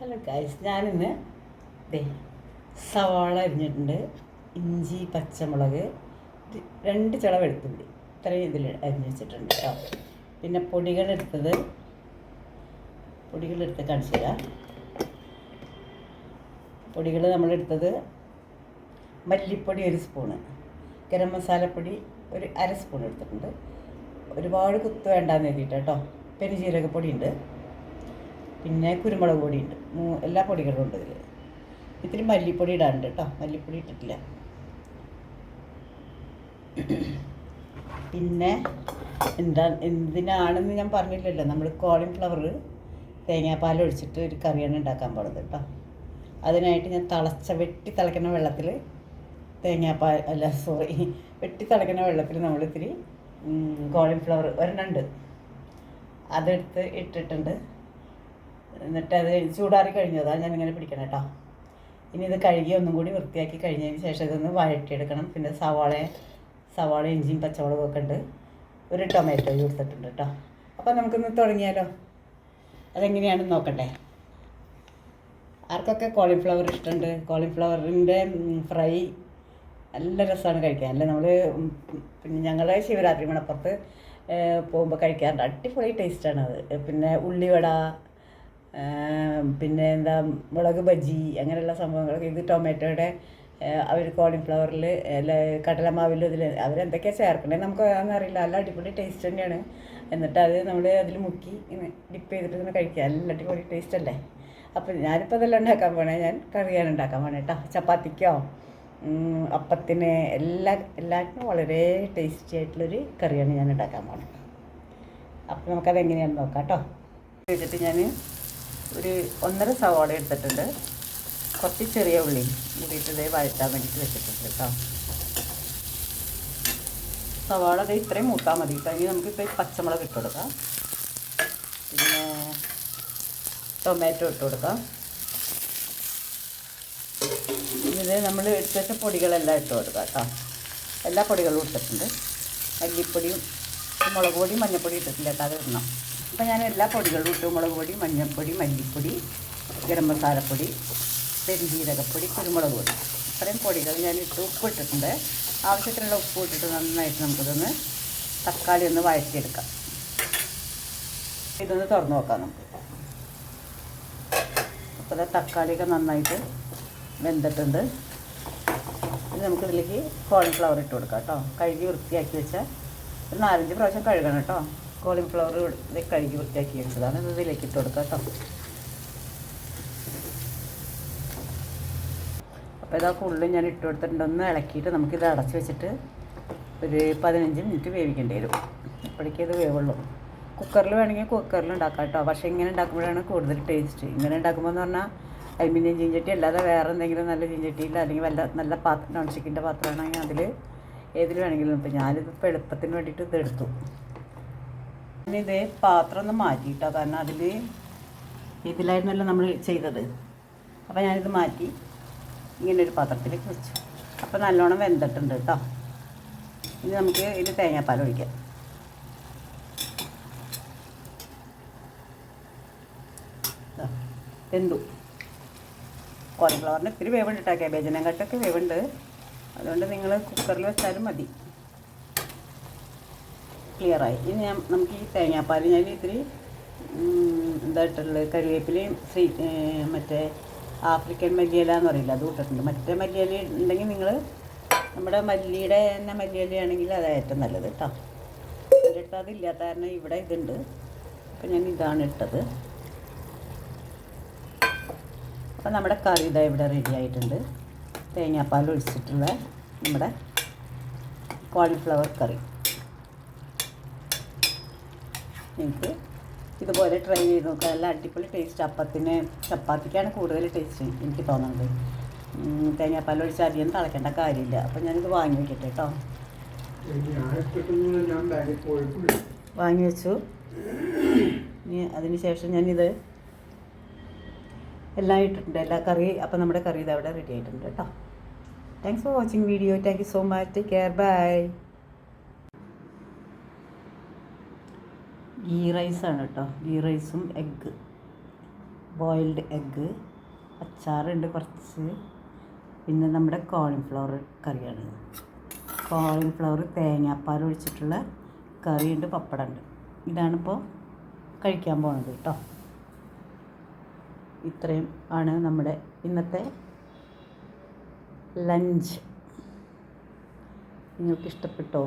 Hello guys ഞാനിന്ന് ദേ സവാള അരിഞ്ഞിട്ടുണ്ട് ഇഞ്ചി പച്ചമുളക് രണ്ട് ചള വെളുത്തുള്ളി ഇത്രയും ഇതിൽ അരിഞ്ഞ് വെച്ചിട്ടുണ്ട് കേട്ടോ. പിന്നെ പൊടികളെടുത്തത് പൊടികളെടുത്ത് കാണിച്ചു തരാം. പൊടികൾ നമ്മളെടുത്തത് മല്ലിപ്പൊടി ഒരു സ്പൂണ് ഗരം മസാലപ്പൊടി ഒരു അര സ്പൂൺ എടുത്തിട്ടുണ്ട്. ഒരുപാട് കുത്ത് വേണ്ടാന്ന് എഴുതിയിട്ട് കേട്ടോ. പെരുജീരകപ്പൊടി ഉണ്ട് പിന്നെ കുരുമുളക് പൊടി ഉണ്ട് എല്ലാ പൊടികളും ഉണ്ട് ഇതിൽ ഇത്തിരി മല്ലിപ്പൊടി ഇടാറുണ്ട് കേട്ടോ. മല്ലിപ്പൊടി ഇട്ടിട്ടില്ല. പിന്നെ എന്താ എന്തിനാണെന്ന് ഞാൻ പറഞ്ഞില്ലല്ലോ. നമ്മൾ കോളിഫ്ലവർ തേങ്ങാപ്പാൽ ഒഴിച്ചിട്ട് ഒരു കറിയാണ് ഉണ്ടാക്കാൻ പാടുന്നത് കേട്ടോ. അതിനായിട്ട് ഞാൻ തിളച്ച വെട്ടി തിളയ്ക്കുന്ന വെള്ളത്തിൽ തേങ്ങാപ്പാൽ അല്ല സോറി വെട്ടി തിളയ്ക്കുന്ന വെള്ളത്തിൽ നമ്മൾ ഇത്തിരി കോളിഫ്ലവർ ഒരെണ്ണുണ്ട് അതെടുത്ത് ഇട്ടിട്ടുണ്ട്. എന്നിട്ട് അത് ചൂടാറി കഴിഞ്ഞതാ ഞാൻ ഇങ്ങനെ പിടിക്കണം കേട്ടോ ഇനി ഇത് കഴുകി ഒന്നും കൂടി വൃത്തിയാക്കി കഴിഞ്ഞതിന് ശേഷം ഇതൊന്ന് വഴറ്റിയെടുക്കണം. പിന്നെ സവാള സവാള ഇഞ്ചിയും പച്ചമുളകും ഒക്കെ ഉണ്ട് ഒരു ടൊമാറ്റോ കൊടുത്തിട്ടുണ്ട് കേട്ടോ അപ്പോൾ നമുക്കൊന്ന് തുടങ്ങിയാലോ? അതെങ്ങനെയാണെന്ന് നോക്കട്ടെ ആർക്കൊക്കെ കോളിഫ്ലവർ ഇഷ്ടമുണ്ട് കോളിഫ്ലവറിന്റെ ഫ്രൈ നല്ല രസമാണ് കഴിക്കാൻ. അല്ലേ നമ്മൾ പിന്നെ ഞങ്ങൾ ശിവരാത്രി മണപ്പുറത്ത് പോകുമ്പോൾ കഴിക്കാറുണ്ട്. അടിപൊളി ടേസ്റ്റാണ് അത് പിന്നെ ഉള്ളിവട പിന്നെ എന്താ മുളക് ബജി അങ്ങനെയുള്ള സംഭവങ്ങളൊക്കെ. ഇത് ടൊമാറ്റോയുടെ അവർ കോളിഫ്ലവറിൽ അല്ല കടലമാവിൽ ഇതിൽ അവരെന്തൊക്കെയാണ് ചേർക്കണേ നമുക്ക് അറിയില്ല. നല്ല അടിപൊളി ടേസ്റ്റ് തന്നെയാണ്. എന്നിട്ട് അത് നമ്മൾ അതിൽ മുക്കി ഡിപ്പ് ചെയ്തിട്ട് ഇങ്ങനെ കഴിക്കുക. നല്ല അടിപൊളി ടേസ്റ്റ് അല്ലേ? അപ്പോൾ ഞാനിപ്പോൾ അതെല്ലാം ഉണ്ടാക്കാൻ പോണേ. ഞാൻ കറിയാണ് ഉണ്ടാക്കാൻ പോണേ കേട്ടോ ചപ്പാത്തിക്കോ അപ്പത്തിന് എല്ലാ എല്ലാത്തിനും വളരെ ടേസ്റ്റി ആയിട്ടുള്ളൊരു കറിയാണ് ഞാൻ ഉണ്ടാക്കാൻ പോണത് അപ്പോൾ നമുക്കത് എങ്ങനെയാണെന്ന് നോക്കാം കേട്ടോ ചെയ്തിട്ട് ഞാൻ ഒരു ഒന്നര സവാള എടുത്തിട്ടുണ്ട്. കുറച്ച് ചെറിയ ഉള്ളി കൂടിയിട്ട് വഴറ്റാൻ വേണ്ടിയിട്ട് വെച്ചിട്ടുണ്ട് കേട്ടോ. സവാള അത് ഇത്രയും മൂത്താൽ മതി കഴിഞ്ഞ് നമുക്കിപ്പോൾ ഈ പച്ചമുളക് ഇട്ട് കൊടുക്കാം. പിന്നെ ടൊമാറ്റോ ഇട്ട് കൊടുക്കാം. ഇത് നമ്മൾ എടുത്ത് വെച്ച പൊടികളെല്ലാം ഇട്ട് കൊടുക്കാം കേട്ടോ. എല്ലാ പൊടികളും ഇട്ടിട്ടുണ്ട്. മല്ലിപ്പൊടിയും മുളക് പൊടിയും മഞ്ഞൾപ്പൊടി ഇട്ടിട്ടില്ല കേട്ടോ. അത് ഇടണം. അപ്പോൾ ഞാൻ എല്ലാ പൊടികളും ഇട്ടു. മുളക് പൊടി മഞ്ഞൾപ്പൊടി മല്ലിപ്പൊടി ഗരം മസാലപ്പൊടി പെരുംജീരകപ്പൊടി കുരുമുളക് പൊടി. ഇത്രയും പൊടികൾ ഞാൻ ഇട്ട് ഉപ്പ് ഇട്ടിട്ടുണ്ട്. ആവശ്യത്തിനുള്ള ഉപ്പ് ഇട്ടിട്ട് നന്നായിട്ട് നമുക്കിതൊന്ന് തക്കാളി ഒന്ന് വഴറ്റിയെടുക്കാം. ഇതൊന്ന് തുറന്ന് നോക്കാം നമുക്ക്. അപ്പോൾ തക്കാളിയൊക്കെ നന്നായിട്ട് വെന്തിട്ടുണ്ട്. ഇനി നമുക്കിതിലേക്ക് കോൺഫ്ലവർ ഇട്ട് കൊടുക്കാം കേട്ടോ. കഴുകി വൃത്തിയാക്കി വെച്ച ഒരു നാലഞ്ച് പ്രാവശ്യം കഴുകണം കേട്ടോ. കോളിഫ്ലവർ കഴുകി വൃത്തിയാക്കി വെച്ചതാണ് ഇത് ഇതിലേക്ക് ഇട്ട് കൊടുക്കാം കേട്ടോ. അപ്പോൾ ഇതാ ഫുള്ള് ഞാൻ ഇട്ട് കൊടുത്തിട്ടുണ്ട്. ഒന്ന് ഇളക്കിയിട്ട് നമുക്കിത് അടച്ച് വെച്ചിട്ട് ഒരു പതിനഞ്ച് മിനിറ്റ് വേവിക്കേണ്ടി വരും. അപ്പോഴേക്കും ഇത് വേവുള്ളൂ. കുക്കറിൽ വേണമെങ്കിൽ കുക്കറിൽ ഉണ്ടാക്കാം കേട്ടോ. പക്ഷേ ഇങ്ങനെ ഉണ്ടാക്കുമ്പോഴാണ് കൂടുതൽ ടേസ്റ്റ് ഇങ്ങനെ ഉണ്ടാക്കുമ്പോൾ എന്ന് പറഞ്ഞാൽ അലുമിനിയം ചീഞ്ചട്ടി അല്ലാതെ വേറെ എന്തെങ്കിലും നല്ല ചീഞ്ചട്ടിയിൽ അല്ലെങ്കിൽ വല്ല നല്ല പാത്രം നോൺ സ്റ്റിക്കിന്റെ പാത്രമാണെങ്കിൽ അതിൽ ഏതിൽ വേണമെങ്കിലും ഇപ്പം ഞാനിത് ഇപ്പോൾ എളുപ്പത്തിന് വേണ്ടിയിട്ട് ഇത് എടുത്തു. പിന്നെ ഇതേ പാത്രം ഒന്ന് മാറ്റി കേട്ടോ കാരണം അതിൽ ഇതിലായിരുന്നല്ലോ നമ്മൾ ചെയ്തത്. അപ്പോൾ ഞാനിത് മാറ്റി ഇങ്ങനെ ഒരു പാത്രത്തിലേക്ക് വെച്ചു. അപ്പോൾ നല്ലോണം വെന്തിട്ടുണ്ട് കേട്ടോ ഇനി നമുക്ക് ഇതിൽ തേങ്ങാപ്പാൽ ഒഴിക്കാം. ദാ, വെന്തു. കോളിഫ്ലവറിന് ഇത്തിരി വേവുണ്ട് കേട്ടോ കാബേജിനെക്കാട്ടൊക്കെ വേവുണ്ട്. അതുകൊണ്ട് നിങ്ങൾ കുക്കറിൽ വെച്ചാലും മതി. ക്ലിയറായി ഇനി ഞാൻ നമുക്ക് ഈ തേങ്ങാപ്പാൽ ഞാൻ ഇത്തിരി ഇതായിട്ടുള്ളത് കറിവേപ്പിലയും ശ്രീ മറ്റേ ആഫ്രിക്കൻ മല്ലിയില എന്ന് പറയില്ല അത് ഇട്ടിട്ടുണ്ട്. മറ്റേ മല്ലിയില ഉണ്ടെങ്കിൽ നിങ്ങൾ നമ്മുടെ മല്ലിയുടെ തന്നെ മല്ലിയിലയാണെങ്കിൽ അത് ഏറ്റവും നല്ലത് കേട്ടോ. എന്റെ അടുത്ത് അതില്ലാത്ത കാരണം ഇവിടെ ഇതുണ്ട്. അപ്പം ഞാൻ ഇതാണ് ഇട്ടത്. അപ്പം നമ്മുടെ കറി ഇതാ ഇവിടെ റെഡി ആയിട്ടുണ്ട്. തേങ്ങാപ്പാൽ ഒഴിച്ചിട്ടുള്ള നമ്മുടെ കോളിഫ്ലവർ കറി. നിങ്ങൾക്ക് ഇതുപോലെ ട്രൈ ചെയ്ത് നോക്കുക. നല്ല അടിപൊളി ടേസ്റ്റ് അപ്പത്തിന് ചപ്പാത്തിക്കാണ് കൂടുതൽ ടേസ്റ്റ് എനിക്ക് തോന്നുന്നത്. തേങ്ങാപ്പാൽ ഒഴിച്ച് അധികം തിളയ്ക്കേണ്ട കാര്യമില്ല. അപ്പം ഞാനിത് വാങ്ങി വെക്കട്ടെ കേട്ടോ. വാങ്ങി വെച്ചു. ഇനി അതിന് ശേഷം ഞാനിത് എല്ലാം ഇട്ടിട്ടുണ്ട്. എല്ലാ കറി അപ്പം നമ്മുടെ കറി ഇത് അവിടെ റെഡി ആയിട്ടുണ്ട് കേട്ടോ. Thanks for watching video thank you so much take care bye ghee റൈസാണ് കേട്ടോ. ഗീ റൈസും എഗ്ഗ്. ബോയിൽഡ് എഗ്ഗ് അച്ചാറുണ്ട് കുറച്ച്. പിന്നെ നമ്മുടെ കോളിഫ്ലവർ കറിയാണ്. കോളിഫ്ലവർ തേങ്ങാപ്പാൽ ഒഴിച്ചിട്ടുള്ള കറിയുണ്ട് പപ്പടമുണ്ട്. ഇതാണിപ്പോൾ കഴിക്കാൻ പോണത് കേട്ടോ. ഇത്രയും ആണ് നമ്മുടെ ഇന്നത്തെ ലഞ്ച്. നിങ്ങൾക്ക് ഇഷ്ടപ്പെട്ടോ?